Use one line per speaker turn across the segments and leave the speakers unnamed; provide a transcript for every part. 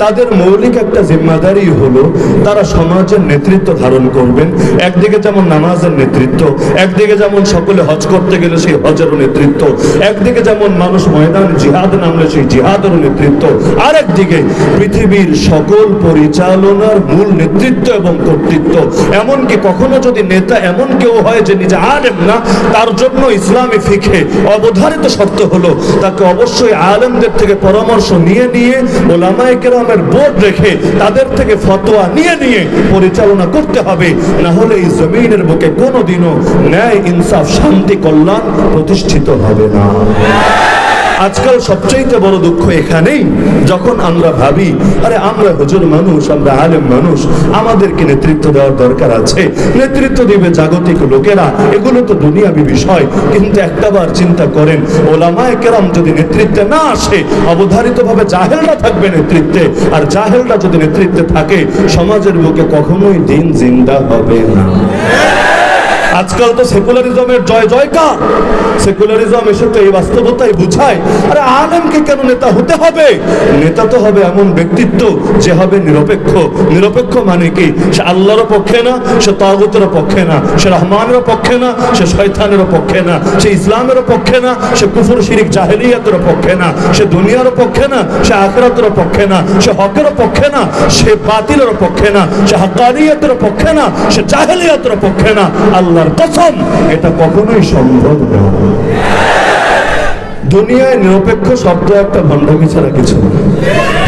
তাদের মৌলিক একটা জিম্মাদারি হলো, তারা সমাজের নেতৃত্ব ধারণ করবেন। একদিকে যেমন নামাজের নেতৃত্ব, একদিকে যেমন সকলে হজ করতে গেলে সেই হজেরও নেতৃত্ব, একদিকে যেমন মানুষ ময়দান, জিহাদ নামলে সেই জিহাদেরও নেতৃত্ব আর একদিকে পৃথিবীর সকল পরিচালনার মূল নেতৃত্ব এবং কর্তৃত্ব। এমনকি কখনো যদি নেতা এমন কেউ হয় যে নিজে আলেম না, তার জন্য ইসলামী ফিখে অবধারিত শর্ত হলো, তাকে অবশ্যই আলেমদের থেকে পরামর্শ নিয়ে নিয়ে ওলামায়ে কেরামের বোর্ড রেখে তাদের থেকে ফতোয়া নিয়ে নিয়ে পরিচালনা করতে হবে। না হলে এই জমিনের বুকে কোনোদিনও ন্যায়, ইনসাফ, শান্তি, কল্যাণ প্রতিষ্ঠিত হবে না। আজকাল সবচাইতে বড় দুঃখ এখানেই, যখন আমরা ভাবি, আরে আমরা হুজুর মানুষ, আমরা আলেম মানুষ, আমাদেরকে নেতৃত্ব দেওয়ার দরকার আছে। নেতৃত্ব দিবে জাগতিক লোকেরা, এগুলো তো দুনিয়াবি বিষয়। কিন্তু একটাবার চিন্তা করেন, ওলামায় কেরাম যদি নেতৃত্বে না আসে, অবধারিতভাবে জাহেলরা থাকবে নেতৃত্বে। আর জাহেলরা যদি নেতৃত্বে থাকে, সমাজের বুকে কখনোই দিন জিন্দা হবে না। আজকাল তো সেকুলারিজমের জয় জয়কার সেকুলারিজম এসে তো এই বাস্তবতাই বুঝায় আরে আলেমকে কেন নেতা হতে হবে নেতা তো হবে এমন ব্যক্তিত্ব যে হবে নিরপেক্ষ নিরপেক্ষ মানে কি সে আল্লাহর পক্ষে না সে তাগুতের পক্ষে না সে রহমানের পক্ষে না সে শয়তানের পক্ষে না সে ইসলামের পক্ষে না সে কুফর শিরিক জাহেলিয়াতের পক্ষে না সে দুনিয়ার পক্ষে না সে আখরাতের পক্ষে না সে হকের পক্ষে না সে বাতিলের পক্ষে না সে হাক্কানিয়াতের পক্ষে না সে জাহেলিয়াতের পক্ষে না আল্লাহর কসম এটা কখনোই সম্ভব না। দুনিয়ায় নিরপেক্ষ শব্দ একটা ভণ্ডামি ছাড়া কিছু না।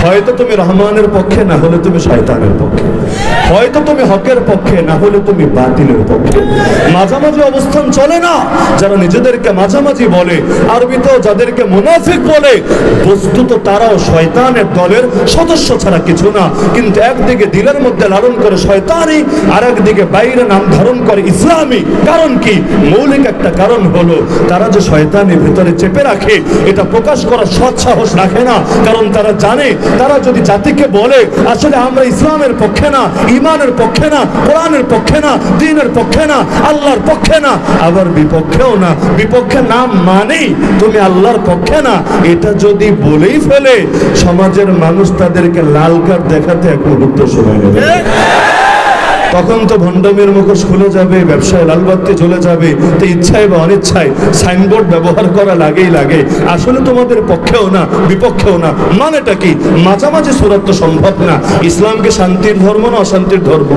হয়তো তুমি রহমানের পক্ষে, না হলে তুমি শয়তানের পক্ষে। হয়তো তুমি হকের পক্ষে, না হলে তুমি বাতিলের পক্ষে। মাঝামাঝি অবস্থান চলে না, যারা নিজেদেরকে মাঝামাঝি বলে, আরবিতেও যাদেরকে মুনাফিক বলে, বস্তুত তারাও শয়তানের দলের সদস্য ছাড়া কিছু না। কিন্তু একদিকে দিলের মধ্যে লালন করে শয়তানি আর একদিকে বাইরে নাম ধারণ করে ইসলামী। কারণ কি? মৌলিক একটা কারণ হলো, তারা যে শয়তানি ভিতরে চেপে রাখে, এটা প্রকাশ করার সৎ সাহস রাখে না। কারণ তারা জানে তারা যদি জাতিকে বলে, আসলে আমরা ইসলামের পক্ষে না ইমানের পক্ষে না, কোরআনের পক্ষে না দিনের পক্ষে না, আল্লাহর পক্ষে না, আবার বিপক্ষেও না। বিপক্ষে না মানেই তুমি আল্লাহর পক্ষে না। এটা যদি বলেই ফেলে, সমাজের মানুষ তাদেরকে লাল কার্ড দেখাতে এক মুহূর্ত সময় নেবে। তখন তো ভণ্ডামের মুখোশ খুলে যাবে, ব্যবসায় লালবাতি চলে যাবে, তো ইচ্ছায় বা অনিচ্ছায় সাইনবোর্ড ব্যবহার করা লাগেই লাগে। আসলে তোমাদের পক্ষেও না, বিপক্ষেও না। মানেটা কি? মাঝামাঝি সুরাত তো সম্ভব না। ইসলামকে শান্তির ধর্ম না অশান্তির ধর্ম?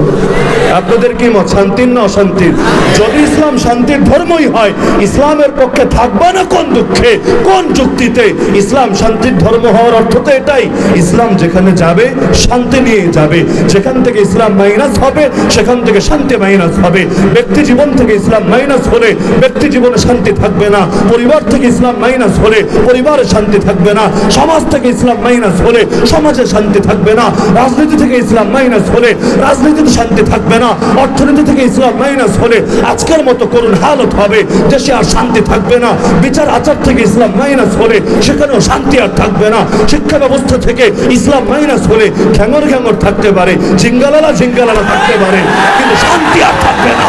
আপনাদের কি মত? শান্তির না অশান্তির? যদি ইসলাম শান্তির ধর্মই হয়, ইসলামের পক্ষে থাকবে না কোন দুঃখে? কোন যুক্তিতে? ইসলাম শান্তির ধর্ম হওয়ার অর্থ তো এটাই। ইসলাম যেখানে যাবে, শান্তি নিয়ে যাবে। যেখান থেকে ইসলাম মাইনাস হবে সেখান থেকে শান্তি মাইনাস হবে। ব্যক্তি জীবন থেকে ইসলাম মাইনাস হলে ব্যক্তি জীবনে শান্তি থাকবে না। পরিবার থেকে ইসলাম মাইনাস হলে পরিবারে শান্তি থাকবে না। সমাজ থেকে ইসলাম মাইনাস হলে সমাজে শান্তি থাকবে না। রাজনীতি থেকে ইসলাম মাইনাস হলে রাজনীতিতে শান্তি থাকবে না। অর্থনীতি থেকে ইসলাম মাইনাস হলে আজকের মতো করুণ হালত হবে। দেশে আর শান্তি থাকবে না। বিচার আচার থেকে ইসলাম মাইনাস হলে সেখানেও শান্তি আর থাকবে না। শিক্ষা ব্যবস্থা থেকে ইসলাম মাইনাস হলে ঘ্যাঙর ঘ্যাঙর থাকতে পারে। ঝিঙ্গালালা ঝিঙ্গালালা থাকতে পারে। কিন্তু শান্তি আর থাকবে না।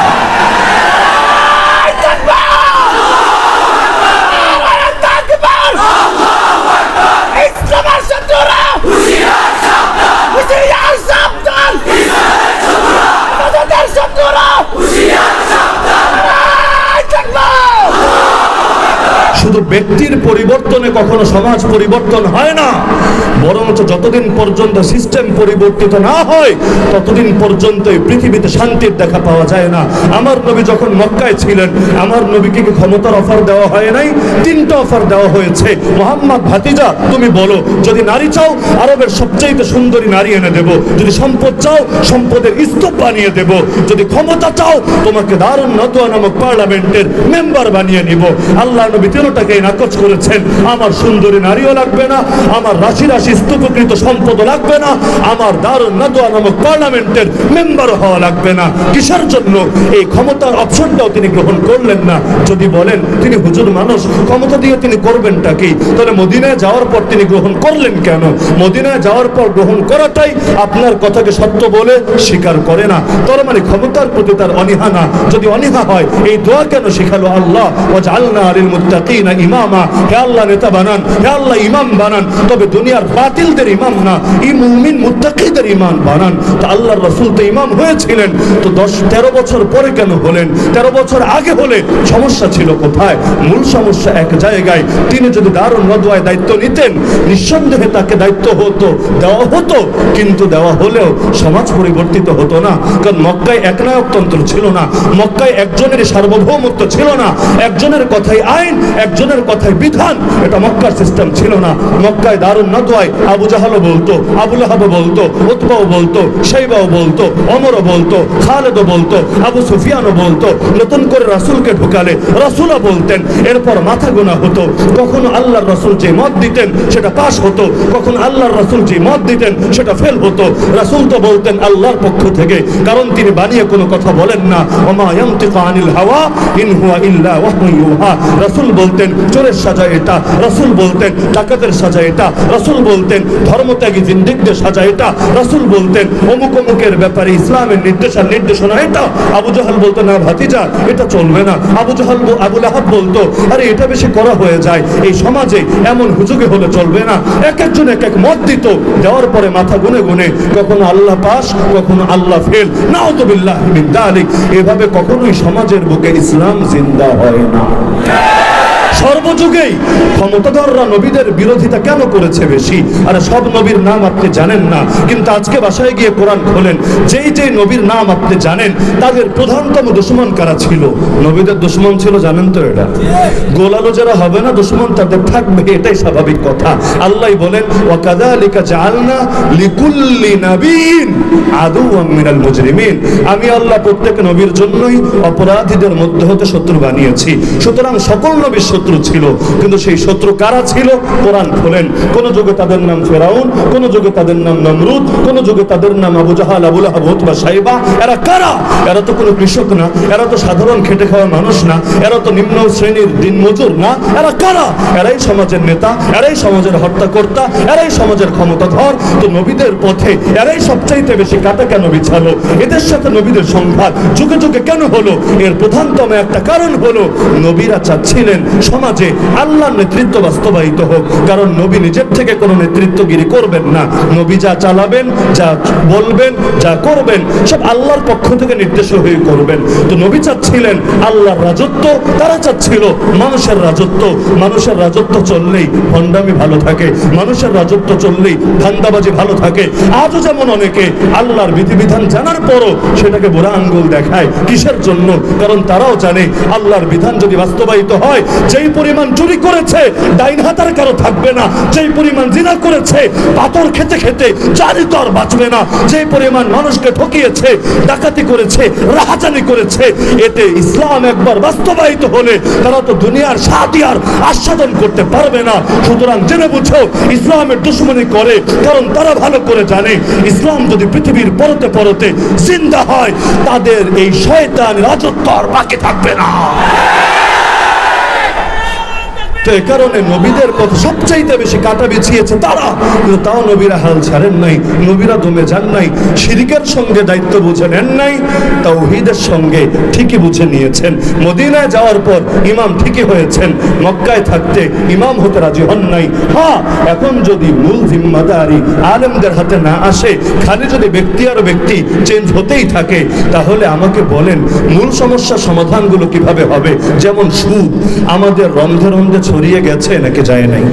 ব্যক্তির পরিবর্তনে কখনো সমাজ পরিবর্তন হয় না। বরঞ্চ যতদিন পর্যন্ত সিস্টেম পরিবর্তিত না হয়, ততদিন পর্যন্ত এই পৃথিবীতে শান্তির দেখা পাওয়া যায় না। আমার নবী যখন মক্কায় ছিলেন, আমার নবীকে কি ক্ষমতার অফার দেওয়া হয় নাই? তিনটা অফার দেওয়া হয়েছে। মোহাম্মদ ভাতিজা, তুমি বলো, যদি নারী চাও, আরবের সবচাইতে সুন্দরী নারী এনে দেব। যদি সম্পদ চাও, সম্পদের স্তূপ বানিয়ে দেব। যদি ক্ষমতা চাও, তোমাকে দারুণ নতুয়া নামক পার্লামেন্টের মেম্বার বানিয়ে নিব। আল্লাহ নবী তিনটাকে নাকচ করেছেন। আমার সুন্দরী নারীও লাগবে না, আমার রাশি রাশি স্তূপকৃত সম্পদ লাগবে না, আমার দারুণ নতুয়া নামক পার্লামেন্টের মেম্বার হওয়া লাগবে না। কিসের জন্য? এই ক্ষমতার অপশনটাও তিনি গ্রহণ করলেন না। যদি বলেন, তিনি হুজুর মানুষ, ক্ষমতা দিয়ে তিনি করবেনটা কি? তাহলে মদিনায় যাওয়ার পর তিনি গ্রহণ করলেন কেন? মদিনায় যাওয়ার পর গ্রহণ করাটাই আপনার কথাকে সত্য বলে স্বীকার করে না। তার মানে ক্ষমতার প্রতি তার অনীহা না। যদি অনীহা হয়, এই দোয়া কেন শেখালো আল্লাহ? ও জালনা আলিল মুত্তাকিনা ইমামা হে আল্লাহ নেতা বানান, হে আল্লাহ ইমাম বানান, তবে দুনিয়ার বাতিলদের ইমাম না ই মুমিন মুত্তাকিদের বানান। তো রসুল তো ইমাম হয়েছিলেন, তো দশ তেরো বছর পরে কেন হলেন? তেরো বছর আগে হলে সমস্যা ছিল কোথায়? মূল সমস্যা এক জায়গায়, তিনি যদি দায়িত্ব নিতেন, নিঃসন্দেহে তাকে দায়িত্ব হতো, দেওয়া হতো, কিন্তু দেওয়া হলেও সমাজ পরিবর্তিত হতো না, কারণ মক্কায় একনায়কতন্ত্র ছিল না, মক্কায় একজনের সার্বভৌমত্ব ছিল না, একজনের কথাই আইন, একজনের কথাই বিধান। এটা মক্কার সিস্টেম ছিল না। মক্কায় দারুণ নদুয়ায় আবু জাহালও বলতো আবুল আহাবও বলতো, উতবাও বলতো সেইবাও বলতো, অমরও বলতো, খালেদও বলতো, আবু সুফিয়ানও বলতো। নতুন করে রাসূলকে ঢুকালে রাসূলও বলতেন, এরপর মাথা গোনা হতো। কখনো আল্লাহর রাসূল যে মত দিতেন, সেটা পাশ হতো। কখনো আল্লাহর রাসূল যে মত দিতেন, সেটা ফেল হতো। রাসূল তো বলতেন আল্লাহর পক্ষ থেকে, কারণ তিনি বানিয়ে কোনো কথা বলেন না। ওমা ইয়ানতিকু আনিল হাওয়া, ইন হুয়া ইল্লা ওয়াহয়ু ইউহা রাসূল বলতেন চোরের সাজা এটা, রাসূল বলতেন ডাকাতের সাজা এটা, রাসূল বলতেন ধর্মত্যাগী জিন্দিকদের সাজা এটা, রাসূল বলতেন অমুক অমুকের ব্যাপারে ইসলামের নির্দেশ নির্দেশনা এটা। আবু জাহাল বলতো, না ভাতিজা, এটা চলবে না। আবু জাহাল আবুল আহাব বলতো, আরে, এটা বেশি করা হয়ে যায়। এই সমাজে এমন হুজুগে হলে চলবে না। এক একজন এক এক মত দিত। দেওয়ার পরে মাথা গুনে গুনে, কখনো আল্লাহ পাস, কখনো আল্লাহ ফেল। নাউদুবিল্লাহ মিন দালিক। এভাবে কখনোই সমাজের বুকে ইসলাম জিন্দা হয় না। সর্বযুগেই ক্ষমতাধররা নবীদের বিরোধিতা কেন করেছে বেশি? আরে সব নবীর নাম আপনি জানেন না। কিন্তু আজকে বাসায় গিয়ে কোরআন খোলেন, যেই যেই নবীর নাম আপনি জানেন, তাদের প্রধানতম দুশ্মন কারা ছিল? নবীদের দুশ্মন ছিল, জানেন তো এটা? গোলালো যারা হবে না, দুশ্মন তাদের থাকবে, এটাই স্বাভাবিক কথা। আল্লাহ বলেন ওয়াকাদালিকা জাআলনা লিকুল্লি নাবিন আদুওয়াম মিনাল মুজরিমিন। আমি আল্লাহ প্রত্যেক নবীর জন্যই অপরাধীদের মধ্যে হতে শত্রু বানিয়েছি। সুতরাং সকল নবীর শত্রু ছিল। কিন্তু সেই শত্রু কারা ছিল? কোরআন খোলেন কোন যুগে তাদের নাম ফেরাউন, কোন যুগে তাদের নাম নমরুদ, কোন যুগে তাদের নাম আবু জাহাল আবুল আহাব উতবা, সাইবা। এরা কারা? এরা তো কোনো কৃষক না, এরা তো সাধারণ খেটে খাওয়া মানুষ না, এরা তো নিম্ন শ্রেণির দিন মজুর না। এরা কারা? এরাই সমাজের নেতা, এরাই সমাজের হত্যাকর্তা, এরাই সমাজের ক্ষমতাধর। তো নবীদের পথে এরাই সবচাইতে বেশি কাটা কেন বিছালো? এদের সাথে নবীদের সংঘাত যুগে যুগে কেন হলো? এর প্রধানতম একটা কারণ হলো, নবীরা চাচ্ছিলেন সমাজে আল্লাহর নেতৃত্ব বাস্তবায়িত হোক। কারণ নবী নিজের থেকে কোনো নেতৃত্বগিরি করবেন না। নবী যা চালাবেন, যা বলবেন, যা করবেন, সব আল্লাহর পক্ষ থেকে নির্দেশ হয়ে করবেন। তো নবী চাচ্ছিলেন আল্লাহর রাজত্ব, তারা চাচ্ছিল মানুষের রাজত্ব। মানুষের রাজত্ব চললেই ভণ্ডামি ভালো থাকে। মানুষের রাজত্ব চললেই ধান্দাবাজি ভালো থাকে। আজও যেমন অনেকে আল্লাহর বিধিবিধান জানার পরও সেটাকে বুড়া আঙ্গুল দেখায় কিসের জন্য? কারণ তারাও জানে আল্লাহর বিধান যদি বাস্তবায়িত হয়, যেই পরিমাণ চুরি করেছে, ডাইন হাতার কারও থাকবে না। যেই পরিমাণ জিনা করেছে, পাথর খেতে খেতে তো আর বাঁচবে না। যেই পরিমাণ মানুষকে ঠকিয়েছে, ডাকাতি করেছে, রাহাজানি করেছে, এতে ইসলাম একবার বাস্তবায়িত হলে তারা তো দুনিয়ার সাথী আর আস্বাদন করতে পারবে না। সুতরাং জেনে বুঝো, ইসলামের দুশ্মনী করে, কারণ তারা ভালো করে জানে, ইসলাম যদি পৃথিবীর পরতে পরতে জিন্দা হয়, তাদের এই শয়তান রাজত্ব আর বাকি থাকবে না। তো এ কারণে নবীদের পথ সবচাইতে বেশি কাটা বিছিয়েছে তারা। কিন্তু তাও নবীরা হাল ছাড়েন নাই, নবীরা দমে যান নাই, শিরিকের সঙ্গে দায়িত্ব বুঝে নেন নাই, তাওহীদের সঙ্গে ঠিকই বুঝে নিয়েছেন। মদিনায় যাওয়ার পর ইমাম ঠিকই হয়েছেন, মক্কায় থাকতে ইমাম হতে রাজি হন নাই। হ্যাঁ এখন যদি মূল জিম্মাদারি আলেমদের হাতে না আসে, খালি যদি ব্যক্তি আর ব্যক্তি চেঞ্জ হতেই থাকে, তাহলে আমাকে বলেন, মূল সমস্যার সমাধানগুলো কীভাবে হবে? যেমন সুদ, আমাদের রন্ধে রন্ধে ছড়িয়ে গেছে নাকি যায় নাই?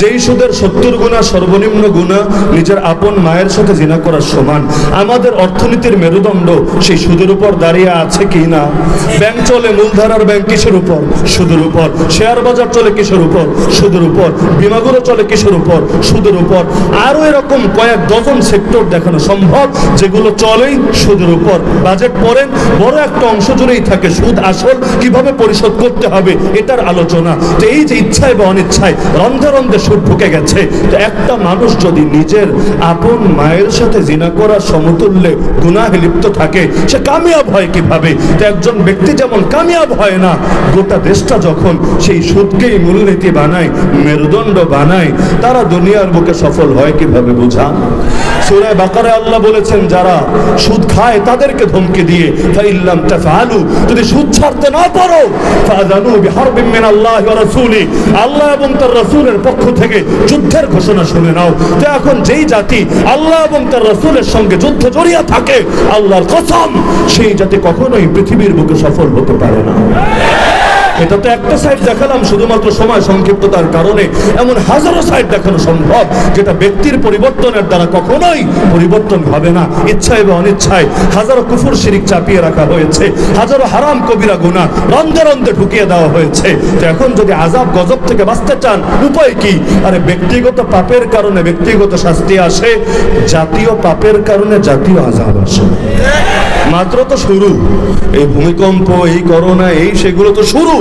যেই সুদের সত্তর গুণা সর্বনিম্ন গুণা নিজের আপন মায়ের সাথে জিনা করার সমান, আমাদের অর্থনীতির মেরুদণ্ড সেই সুদের উপর দাঁড়িয়ে আছে কি না? ব্যাংক চলে মূলধারার ব্যাংক কিসের উপর? সুদের উপর। শেয়ার বাজার চলে কিসের উপর? সুদের উপর। বিমাগুলো চলে কিসের উপর? সুদের উপর। আরও এরকম কয়েক ডজন সেক্টর দেখানো সম্ভব, যেগুলো চলেই সুদের উপর। বাজেট পড়েন বড় একটা অংশ জুড়েই থাকে সুদ আসল, কীভাবে পরিশোধ করতে হবে এটার আলোচনা। তো এই যে ইচ্ছায় বা অনিচ্ছায় রন্ধে রন্ধে সুদ ঢুকে গেছে, তো একটা মানুষ যদি নিজের আপন মায়ের সাথে জিনা করার সমতুল্যে গুনাহে লিপ্ত থাকে, সে কামিয়াব হয় কীভাবে? তো একজন ব্যক্তি যেমন কামিয়াব হয় না, গোটা দেশটা যখন সেই সুদকেই মূলনীতি বানায়, মেরুদণ্ড বানায়, তারা দুনিয়ার বুকে সফল হয় কীভাবে বোঝা? সূরা বাকারে আল্লাহ বলেছেন, যারা সুদ খায় তাদেরকে ধমকে দিয়ে, ফাইল্লাম তাফআলু, যদি সুদ ছাড়তে না পারো, ফাযানু বিহারবিন মিন আল্লাহ ওয়া রাসূলি আল্লাহ এবং তার রসুলের পক্ষ থেকে যুদ্ধের ঘোষণা শুনে নাও। তো এখন যেই জাতি আল্লাহ এবং তার রসুলের সঙ্গে যুদ্ধে জড়িয়ে থাকে, আল্লাহর কসম, সেই জাতি কখনোই পৃথিবীর বুকে সফল হতে পারে না। এটা তো একটা সাইড দেখালাম, শুধুমাত্র সময় সংক্ষিপ্ততার কারণে। এমন হাজারো সাইড দেখানো সম্ভব, যেটা ব্যক্তির পরিবর্তনের দ্বারা কখনোই পরিবর্তন হবে না। ইচ্ছায় বা অনিচ্ছায় হাজারো কুফুর শিরিক চাপিয়ে রাখা হয়েছে, হাজারো হারাম কবিরা গুণা রন্ধে রন্ধে ঢুকিয়ে দেওয়া হয়েছে। তো এখন যদি আজাব গজব থেকে বাঁচতে চান, উপায় কি? আরে ব্যক্তিগত পাপের কারণে ব্যক্তিগত শাস্তি আসে, জাতীয় পাপের কারণে জাতীয় আজাব আসে। মাত্র তো শুরু। এই ভূমিকম্প, এই করোনা, এই সেগুলো তো শুরু।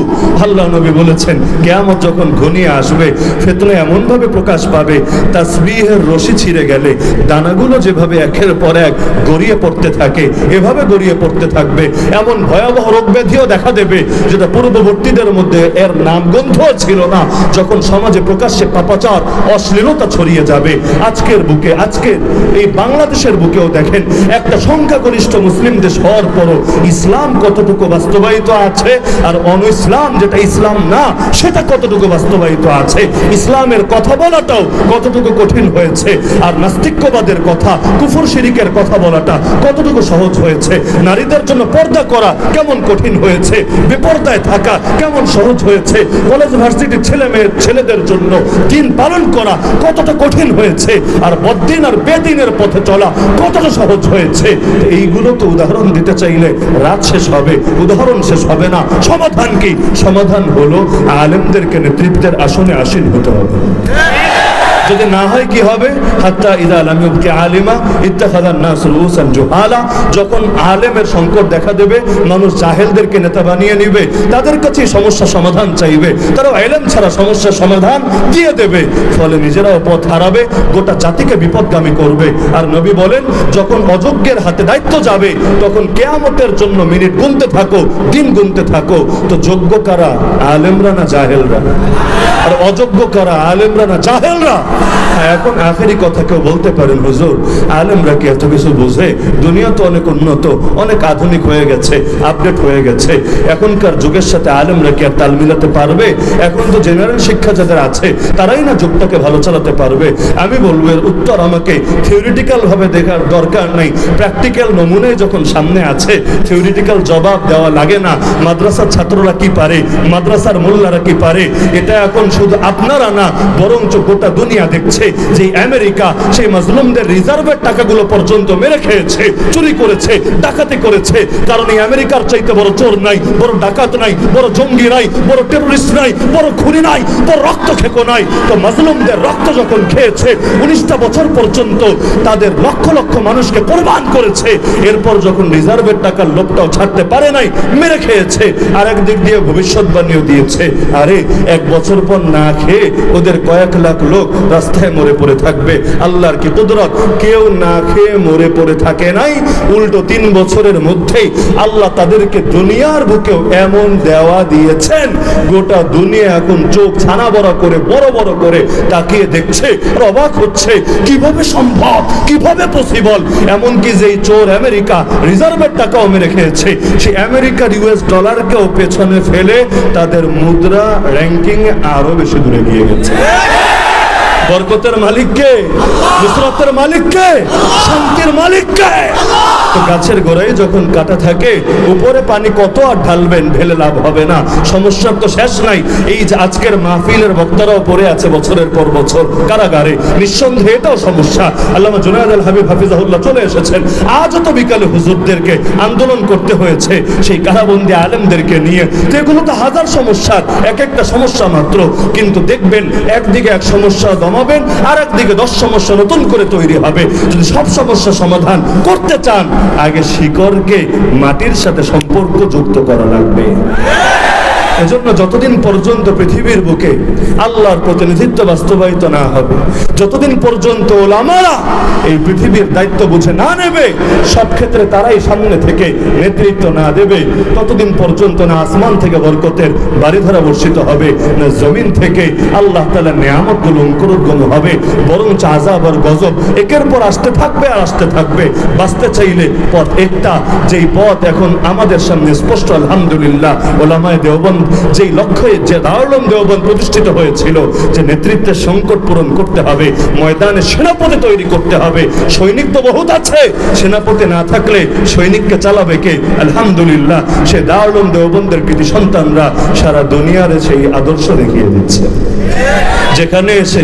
আল্লাহ নবী বলেছেন, কেয়ামত যখন ঘনিয়ে আসবে, ফেতনা এমন ভাবে প্রকাশ পাবে, তাসবিহের রশি ছিঁড়ে গেলে, দানাগুলো যেভাবে একের পর এক গড়িয়ে পড়তে থাকে, এভাবে গড়িয়ে পড়তে থাকবে। এমন ভয়াবহ রোগ ব্যাধিও দেখা দেবে, যেটা পূর্ববর্তীদের মধ্যে এর নামগন্ধ ছিল না। যখন সমাজে প্রকাশ্যে পাপাচার, অশ্লীলতা ছড়িয়ে যাবে, আজকের বুকে, আজকের এই বাংলাদেশের বুকেও দেখেন, একটা সংখ্যাগরিষ্ঠ মুসলিম দেশ হওয়ার পরও ইসলাম কতটুকু বাস্তবায়িত আছে আর অন ইসলাম যেটা ইসলাম না, সেটা কতটুকু বাস্তবায়িত আছে? ইসলামের কথা বলাটাও কতটুকু কঠিন হয়েছে? আর নাস্তিক্যবাদের কথা, কুফর শিরিকের কথা বলাটা কতটুকু সহজ হয়েছে? নারীদের জন্য পর্দা করা কেমন কঠিন হয়েছে? বেপর্দায় থাকা কেমন সহজ হয়েছে? কলেজ ভার্সিটির ছেলে মেয়ের ছেলেদের জন্য দিন পালন করা কতটা কঠিন হয়েছে? আর বদ্দিন আর বেদিনের পথে চলা কতটা সহজ হয়েছে? এইগুলো তো উদাহরণ দিতে চাইলে রাত শেষ হবে, উদাহরণ শেষ হবে না। সমাধান কি? সমাধান হলো আলেমদেরকে নেতৃত্বের আসনে আসীন হতে হবে। যদি না হয় কি হবে? হাত্তা ইদা আলাম ইউবকি আলিমা ইত্তাখাদান নাস রুসান জুহালা। যখন আলেমের সংকট দেখা দেবে, মানুষ জাহেলদেরকে নেতা বানিয়ে নিবে, তাদের কাছে সমস্যা সমাধান চাইবে। তারা এলেম ছাড়া সমস্যার সমাধান দিয়ে দেবে। ফলে নিজেরাও পথ হারাবে, গোটা জাতিকে বিপদগামী করবে। আর নবী বলেন, যখন অযোগ্যের হাতে দায়িত্ব যাবে, তখন কেয়ামতের জন্য মিনিট গুনতে থাকো, দিন গুনতে থাকো। তো যোগ্য কারা? আলেমরা না জাহেলরা? আর অযোগ্য কারা? আলেমরা না জাহেলরা? এখন আখেরি কথা কেউ বলতে পারেন, হুজুর, আলেমরা কি এত কিছু বোঝে? দুনিয়া তো অনেক উন্নত, অনেক আধুনিক হয়ে গেছে আপডেট হয়ে গেছে। এখনকার যুগের সাথে আলেমরা কি আর তাল মিলাতে পারবে? এখন তো জেনারেল শিক্ষা যাদের আছে, তারাই না যুগটাকে ভালো চালাতে পারবে। আমি বলব, এর উত্তর আমাকে থিওরিটিক্যাল ভাবে দেখার দরকার নেই। প্র্যাকটিক্যাল নমুনায় যখন সামনে আছে থিওরিটিক্যাল জবাব দেওয়া লাগে না। মাদ্রাসার ছাত্ররা কি পারে? মাদ্রাসার মোল্লারা কি পারে? এটা এখন শুধু আপনারা না, বরঞ্চ গোটা দুনিয়া দেখছে যে আমেরিকা সেই মাজলুমদের রিজার্ভের টাকাগুলো পর্যন্ত মেরে খেয়েছে, চুরি করেছে, ডাকাতি করেছে। কারণ এই আমেরিকার চাইতে বড় চোর নাই, বড় ডাকাত নাই, বড় জঙ্গি নাই, বড় টেরোরিস্ট নাই, বড় খুনি নাই, বড় রক্ত খেকো নাই। তো মাজলুমদের রক্ত যখন খেয়েছে, উনিশটা বছর পর্যন্ত তাদের লক্ষ লক্ষ মানুষকে কোরবান করেছে। এরপর যখন রিজার্ভের টাকার লোকটাও ছাড়তে পারে নাই, মেরে খেয়েছে। আর একদিক দিয়ে ভবিষ্যৎবাণীও দিয়েছে। আরে, এক বছর পর না খেয়ে ওদের কয়েক লাখ লোক রাস্তায় মরে পড়ে থাকবে। আল্লাহর কি কুদরত? কেউ না খেয়ে মরে পড়ে থাকে নাই। উল্টো তিন বছরের মধ্যেই আল্লাহ তাদেরকে দুনিয়ার বুকেও এমন দেওয়া দিয়েছেন, গোটা দুনিয়া এখন চোখ ছানা বড় করে, বড় বড় করে তাকিয়ে দেখছে, অবাক হচ্ছে, কীভাবে সম্ভব? কীভাবে পসিবল এমনকি যেই চোর আমেরিকা রিজার্ভের টাকাও মেরে খেয়েছে সে আমেরিকার ইউএস ডলারকেও পেছনে ফেলে তাদের মুদ্রা র্যাঙ্কিং আরও বেশি দূরে গিয়ে গেছে। বরকতের মালিককে, নুসরতের মালিককে, শান্তির মালিককে। তো গাছের গোড়ায় যখন কাটা থাকে, উপরে পানি কত আর ঢালবেন, ঢেলে লাভ হবে না। সমস্যার তো শেষ নাই। এই যে আজকের মাহফিলের বক্তারাও পড়ে আছে বছরের পর বছর কারাগারে। নিঃসন্দেহে এটাও সমস্যা। আল্লামা জুনায়দ আল হাবিব হাফিজাহুল্লাহ চলে এসেছেন। আজও তো বিকালে হুজুরদেরকে আন্দোলন করতে হয়েছে। সেই কারাবন্দি আলেমদেরকে নিয়ে। তো এগুলো তো হাজার সমস্যার এক একটা সমস্যা মাত্র। কিন্তু দেখবেন, একদিকে এক সমস্যা দমাবেন আর একদিকে দশ সমস্যা নতুন করে তৈরি হবে। যদি সব সমস্যা সমাধান করতে চান, আগে শিকড়কে মাটির সাথে সম্পর্ক যুক্ত করা লাগবে। এজন্য যতদিন পর্যন্ত পৃথিবীর বুকে আল্লাহর প্রতিনিধিত্ব বাস্তবায়িত না হবে, যতদিন পর্যন্ত ওলামারা এই পৃথিবীর দায়িত্ব বুঝে না নেবে, সব ক্ষেত্রে তারাই সামনে থেকে নেতৃত্ব না দেবে, ততদিন পর্যন্ত না আসমান থেকে বরকতের বাড়িধারা বর্ষিত হবে, না জমিন থেকে আল্লাহ তালা নিয়ামতগুলো অঙ্কুরোদ্গম হবে বরং আজাব আর গজব একের পর আসতে থাকবে আর আসতে থাকবে। বাঁচতে চাইলে পথ একটা, যেই পথ এখন আমাদের সামনে স্পষ্ট, আলহামদুলিল্লাহ, ওলামায় দেওবন্দ যেই লক্ষ্যে যে দারুলম দেওবন প্রতিষ্ঠিত হয়েছিল, যে নেতৃত্বের সংকট পূরণ করতে হবে, ময়দানে সেনাপতি তৈরি করতে হবে, সৈনিক তো বহুত আছে, সেনাপতি না থাকলে সৈনিককে চালাবে কে? আলহামদুলিল্লাহ, সে দারুলম দেওবন্দের কৃতি সন্তানরা সারা দুনিয়ারে সেই আদর্শ দেখিয়ে দিচ্ছে। যেখানে এসে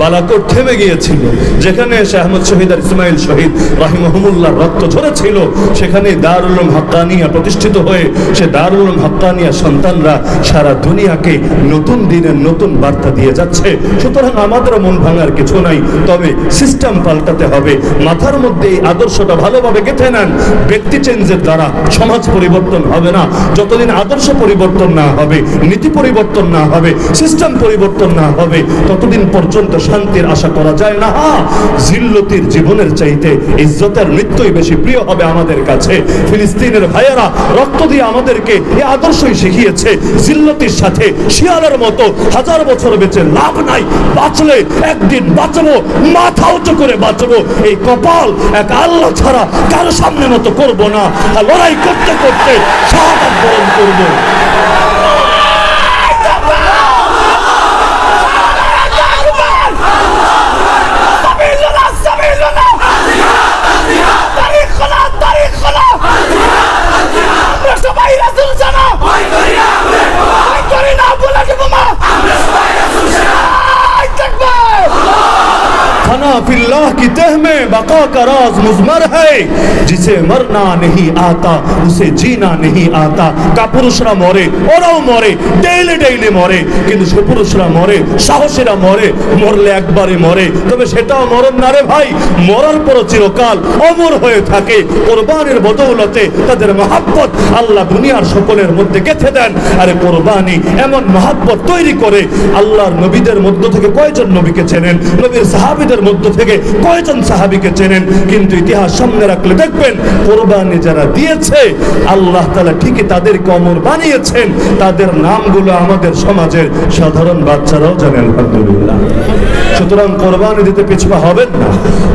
বালাকোট থেমে গিয়েছিল, যেখানে এসে আহমদ শহীদ আর ইসমাইল শহীদ রাহিমহমুল্লাহ রক্ত ঝরেছিল, সেখানে দারুল হাক্কানিয়া প্রতিষ্ঠিত হয়ে সে দারুল হাক্কানিয়া সন্তানরা সারা দুনিয়াকে নতুন দিনের নতুন বার্তা দিয়ে যাচ্ছে। সুতরাং আমাদেরও মন ভাঙার কিছু নাই, তবে সিস্টেম পাল্টাতে হবে। মাথার মধ্যে এই আদর্শটা ভালোভাবে গেঁথে নেন। ব্যক্তি চেঞ্জের দ্বারা সমাজ পরিবর্তন হবে না। যতদিন আদর্শ পরিবর্তন না হবে, নীতি পরিবর্তন না হবে, সিস্টেম পরিবর্তন না হবে, ততদিন পর্যন্ত শান্তির আশা করা যায় না। হ্যাঁ জিল্লতির জীবনের চাইতে ইজ্জতের মৃত্যুই বেশি প্রিয় হবে আমাদের কাছে। ফিলিস্তিনের ভাইয়েরা রক্ত দিয়ে আমাদেরকে এই আদর্শই শিখিয়েছে, জিল্লতির সাথে শিয়ালের মতো হাজার বছর বেঁচে লাভ নাই। বাঁচলে একদিন বাঁচবো, মাথা উঁচু করে বাঁচবো। এই কপাল এক আল্লাহ ছাড়া কারও সামনে মতো করব না। লড়াই করতে করতে বরণ করব। फना फिल्लाह की तह में बका का राज मुजमर है जिसे मरना नहीं आता उसे जीना नहीं आता কাপুরুষরা মরে ওরাও মরে ডেইলি ডেইলি মরে কিন্তু সুপুরুষরা মরে সাহসীরা মরে মরলে একবারে মরে তবে সেটাও মরণ না রে ভাই মরার পর চিরকাল অমর হয়ে থাকে কোরবানির বদৌলতে তাদের মহাব্বত আল্লাহ দুনিয়ার সকলের মধ্যে গেথে দেন আরে কোরবানি এমন মহাব্বত তৈরি করে আল্লাহর নবীদের মধ্য থেকে কয়জন নবীকে চেনেন নবীর সাহাবিদের মধ্য থেকে কয়জন সাহাবিকে চেনেন? কিন্তু ইতিহাস সামনে রাখলে দেখবেন, কোরবানি যারা দিয়েছে, আল্লাহ তালা ঠিকই তাদেরকে অমর বানিয়েছেন। তাদের নামগুলো আমাদের সমাজের সাধারণ বাচ্চারাও জানে, আলহামদুলিল্লাহ। সুতরাং কোরবানি দিতে পিছপা হবেন না।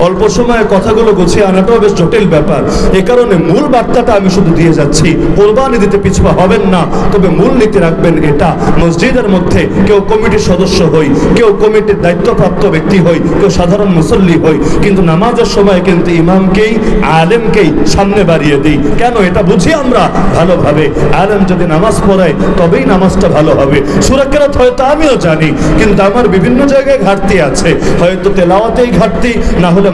অল্প সময়ে কথাগুলো গুছিয়ে আনাটাও বেশ জটিল ব্যাপার। এ কারণে মূল বার্তাটা আমি শুধু দিয়ে যাচ্ছি, কোরবানি দিতে পিছপা হবেন না, তবে মূল নীতি রাখবেন এটা, মসজিদের মধ্যে কেউ কমিটির সদস্য হই, কেউ কমিটির দায়িত্বপ্রাপ্ত ব্যক্তি হই, কেউ সাধারণ মুসল্লি কিন্তু নামাজের সময় কিন্তু ইমামকেই, আলেমকেই সামনে বাড়িয়ে দিই। কেন এটা বুঝি আমরা? ভালোভাবে। আলেম যদি নামাজ পড়ায়, তবেই নামাজটা ভালো হবে। হয়তো আমিও জানি, কিন্তু আমার বিভিন্ন জায়গায় ঘাটতি আছে। হয়তো তেলাওয়াতেই ঘাটতি না হলে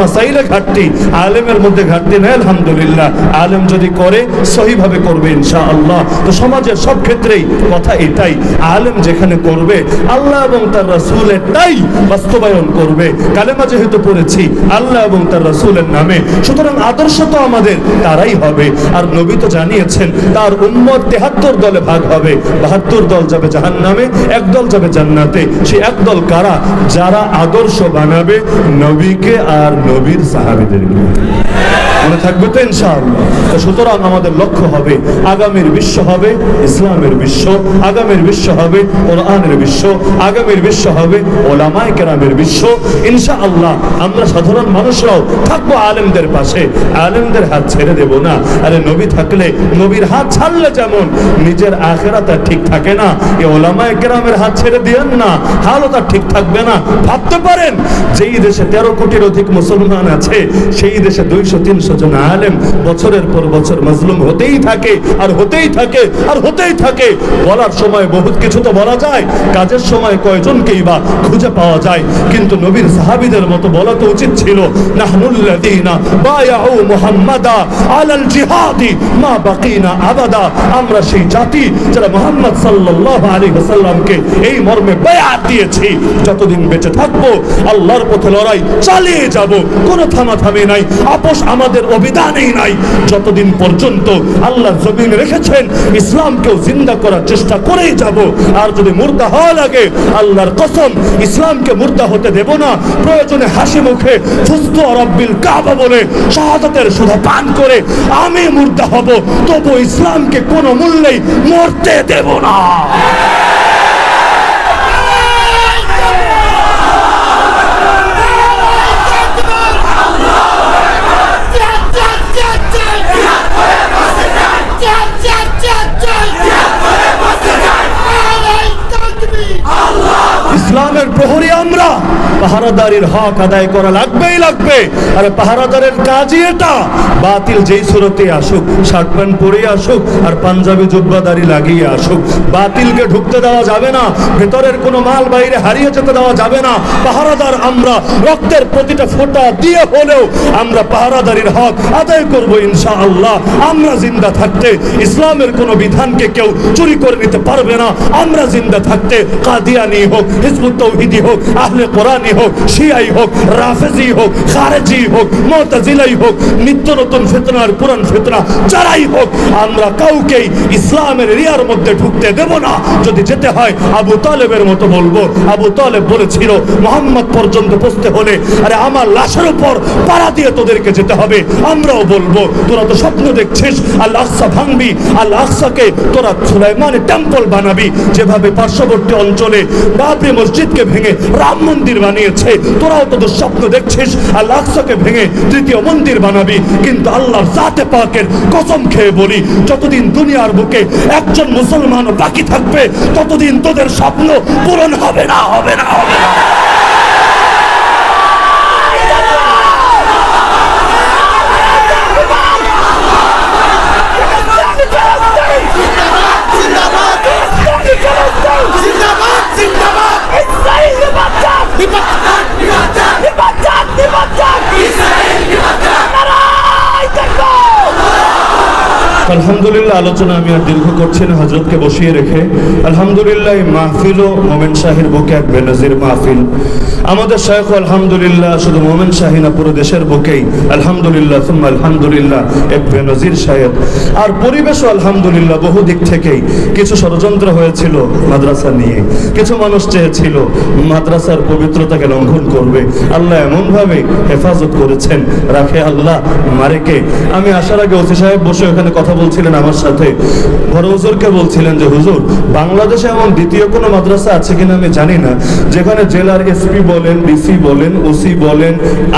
মাসাইলে ঘাটতি, আলেমের মধ্যে ঘাটতি নেই, আলহামদুলিল্লাহ। আলেম যদি করে, সহিভাবে করবে ইনশা আল্লাহ তো সমাজের সব ক্ষেত্রেই কথা এটাই। আলেম যেখানে করবে, আল্লাহ এবং তার রাসূলেরটাই বাস্তবায়ন করবে। কালেমা যেহেতু পড়েছি আল্লাহ এবং তার রাসূলের নামে। সুতরাং আদর্শ তো আমাদের, তারাই হবে। আর নবী তো জানিয়েছেন, তার উম্মত তেহাত্তর দলে ভাগ হবে। বাহাত্তর দল যাবে জাহান নামে এক দল যাবে জান্নাতে। সে এক দল কারা? যারা আদর্শ বানাবে নবীকে আর নবীর সাহাবিদেরকে মনে থাকবে তো ইনশাআল্লাহ। তো সুতরাং আমাদের লক্ষ্য হবে, আগামীর বিশ্ব হবে ইসলামের বিশ্ব, আগামীর বিশ্ব হবে কোরআনের বিশ্ব, আগামীর বিশ্ব হবে ওলামায় কেরামের বিশ্ব। ইনশাআল্লাহ আমরা সাধারণ মানুষরাও থাকব আলেমদের পাশে। আলেমদের হাত ছেড়ে দেব না। আরে নবী থাকলে নবীর হাত ছাড়লে যেমন, নিজের আখেরা তার ঠিক থাকে না। এ ওলামায় কেরামের হাত ছেড়ে দিয়েন না। হালও তার ঠিক থাকবে না। ভাবতে পারেন, যেই দেশে তেরো কোটির অধিক মুসলমান আছে, সেই দেশে দুইশো, তিনশো জন আলেম বছরের পর বছর মজলুম হতেই থাকে, আর হতেই থাকে, আর হতেই থাকে। বলার সময় বহুত কিছু তো বলা যায়, কাজের সময় কয়জনকেই বা খুঁজে পাওয়া যায়। কিন্তু নবীর সাহাবিদের মতো বলা তো উচিত ছিল আমরা সেই জাতি যারা মুহাম্মদ এই মর্মে দিয়েছি, যতদিন বেঁচে থাকব, আল্লাহর পথে লড়াই চালিয়ে যাব। কোনো নাই, আপোষ আমাদের অভিধানেই নাই। যতদিন পর্যন্ত আল্লাহ জমিন রেখেছেন, ইসলামকেও জিন্দা করার চেষ্টা করেই যাব। আর যদি মুর্দা হওয়া লাগে, আল্লাহর কসম, ইসলামকে মুর্দা হতে দেব না। প্রয়োজনে হাসি মুখে, ফুস্তু রব্বিল কাবা বলে শাহাদাতের সুধা পান করে, আমি মুর্দা হব, তবু ইসলামকে কোনো মূল্যেই মরতে দেব না। পাহারাদারির হক আদায় করা লাগবেই লাগবে। আর পাহারাদারের কাজই এটা। বাতিল যেই সুরতে আসুক, শার্ট প্যান্ট পরে আসুক, আর পাঞ্জাবি জুব্বাদারি লাগিয়ে আসুক, বাতিলকে ঢুকতে দেওয়া যাবে না, ভেতরের কোনো মাল বাইরে হারিয়ে যেতে দেওয়া যাবে না। পাহারাদার আমরা রক্তের প্রতিটা ফোঁটা দিয়ে হলেও আমরা পাহারাদারির হক আদায় করব ইনশা আল্লাহ আমরা জিন্দা থাকতে ইসলামের কোনো বিধানকে কেউ চুরি করে নিতে পারবে না। আমরা জিন্দা থাকতে কাদিয়ানি হোক, হিজবুত হোক, আহলে কোরআনি হোক, শিয়াই হোক, রাফেজি হোক, খারেজি হোক, মুতাজিলাই হোক নিত্য নতুন ফিতনার পুরান ফিতনা যারাই হোক, আমরা কাউকেই ইসলামের এরিয়ার মধ্যে ঢুকতে দেব না। যদি যেতে হয়, আবু তালেবের মতো বলব, আবু তালেব বলেছিল, মোহাম্মদ পর্যন্ত পৌঁছতে হলে, আরে আমার লাশের উপর পাড়া দিয়ে তোদেরকে যেতে হবে। আমরাও বলব, তোরা তো স্বপ্ন দেখছিস আল আকসা ভাঙবি আল আকসাকে তোরা সুলাইমানের টেম্পল বানাবি। যেভাবে পার্শ্ববর্তী অঞ্চলে বাবরি মসজিদকে ভেঙে রাম মন্দির বানিয়েছে। তোরাও তোদের স্বপ্ন দেখছিস, আর লাকসাকে ভেঙে তৃতীয় মন্দির বানাবি। কিন্তু আল্লাহর জাতে পাকের কসম খেয়ে বলি, যতদিন দুনিয়ার বুকে একজন মুসলমান বাকি থাকবে, ততদিন তোদের স্বপ্ন পূরণ হবে না হবে না হবে না। আলহামদুলিল্লাহ, আলোচনা আমি আর দীর্ঘ করছি না, হজরতকে বসিয়ে রেখে। আলহামদুলিল্লাহ, এই মাহফিল ও মোমেন শাহির বুকে এক বেনজির মাহফিল। আমাদের শাহেখ আলহামদুলিল্লাহ, শুধু মোমেন শাহি না, পুরো দেশের বুকেই আলহামদুলিল্লাহ, সুম্মা আলহামদুলিল্লাহ, এক বেনজির শাহেদ। আর পরিবেশও আলহামদুলিল্লাহ, বহু দিক থেকেই কিছু ষড়যন্ত্র হয়েছিল মাদ্রাসা নিয়ে, কিছু মানুষ চেয়েছিল মাদ্রাসার পবিত্রতাকে লঙ্ঘন করবে। আল্লাহ এমনভাবে হেফাজত করেছেন, রাখে আল্লাহ, মারেকে। আমি আসার আগে ওসি সাহেব বসে ওখানে কথা বলছিলেন আমার সাথে। বড় হুজুরকে বলছিলেন যে, হুজুর, বাংলাদেশে এমন দ্বিতীয় কোনো মাদ্রাসা আছে কিনা আমি জানি না। যেখানে জেলার এসপি বলেন, ডিসি বলেন, ওসি বলেন,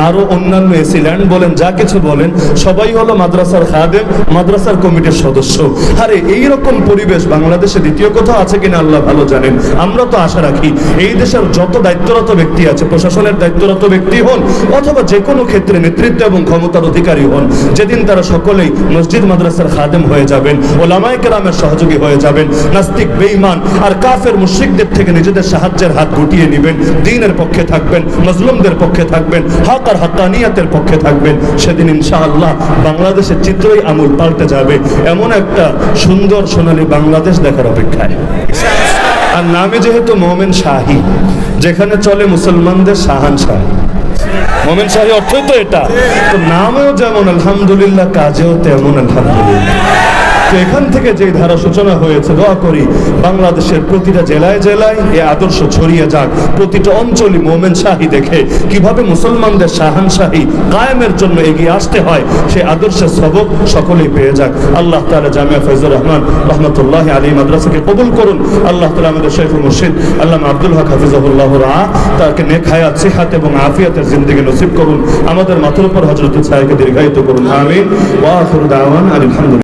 আরও অন্যান্য এসি, ল্যান্ড বলেন, যা কিছু বলেন, সবাই হলো মাদ্রাসার খাদেম, মাদ্রাসার কমিটির সদস্য। আরে, এইরকম পরিবেশ বাংলাদেশে দ্বিতীয় কোথাও আছে কিনা আল্লাহ ভালো জানেন। আমরা তো আশা রাখি, এই দেশের যত দায়িত্বরত ব্যক্তি আছে, প্রশাসনের দায়িত্বরত ব্যক্তি হন, অথবা যে কোনো ক্ষেত্রে নেতৃত্ব এবং ক্ষমতার অধিকারী হন, যেদিন তারা সকলেই মসজিদ মাদ্রাসার খাদেম হয়ে যাবেন, ওলামায়ে কেরামের সহযোগী হয়ে যাবেন, নাস্তিক, বেঈমান আর কাফের, মুশরিকদের থেকে নিজেদের সাহায্যের হাত গুটিয়ে নেবেন, দিনের পক্ষে থাকবেন মজলুমদের পক্ষে থাকবেন, হক আর হাক্কানিয়াতের পক্ষে থাকবেন। সেদিন ইনশাআল্লাহ বাংলাদেশের চিত্রই আমূল পাল্টে যাবে। এমন একটা সুন্দর সোনালী বাংলাদেশ দেখার অপেক্ষায়। আর নামে যেহেতু মোমেন শাহী, যেখানে চলে মুসলমানদের শাহান শাহী। মোমেন শাহী অর্থই তো এটা। তো নামেও যেমন আলহামদুলিল্লাহ কাজেও তেমন আলহামদুলিল্লাহ। তো এখান থেকে যে ধারা সূচনা হয়েছে, দোয়া করি বাংলাদেশের প্রতিটা জেলায় জেলায় এ আদর্শ ছড়িয়ে যাক। প্রতিটা অঞ্চলই মোমেন শাহী দেখে। কীভাবে মুসলমানদের শাহান শাহী কায়েমের জন্য এগিয়ে আসতে হয়, সে আদর্শের সবক সকলেই পেয়ে যাক। আল্লাহ তাআলা জামিয়া ফৈজুর রহমান রহমতুল্লাহ আলী মাদ্রাসাকে কবুল করুন। আল্লাহ তাআলা আমাদের শেখুল মুর্শিদ আল্লাহ আব্দুল হক হাফিজাহুল্লাহ রা তাকে নেক হায়াত সিহাত এবং আফিয়াতের জিন্দগি নসিব করুন। আমাদের মাথার উপর হজরত ছায়াকে দীর্ঘায়িত করুন। আমিন। ওয়া দাওয়ান আলহামদুলিল্লাহ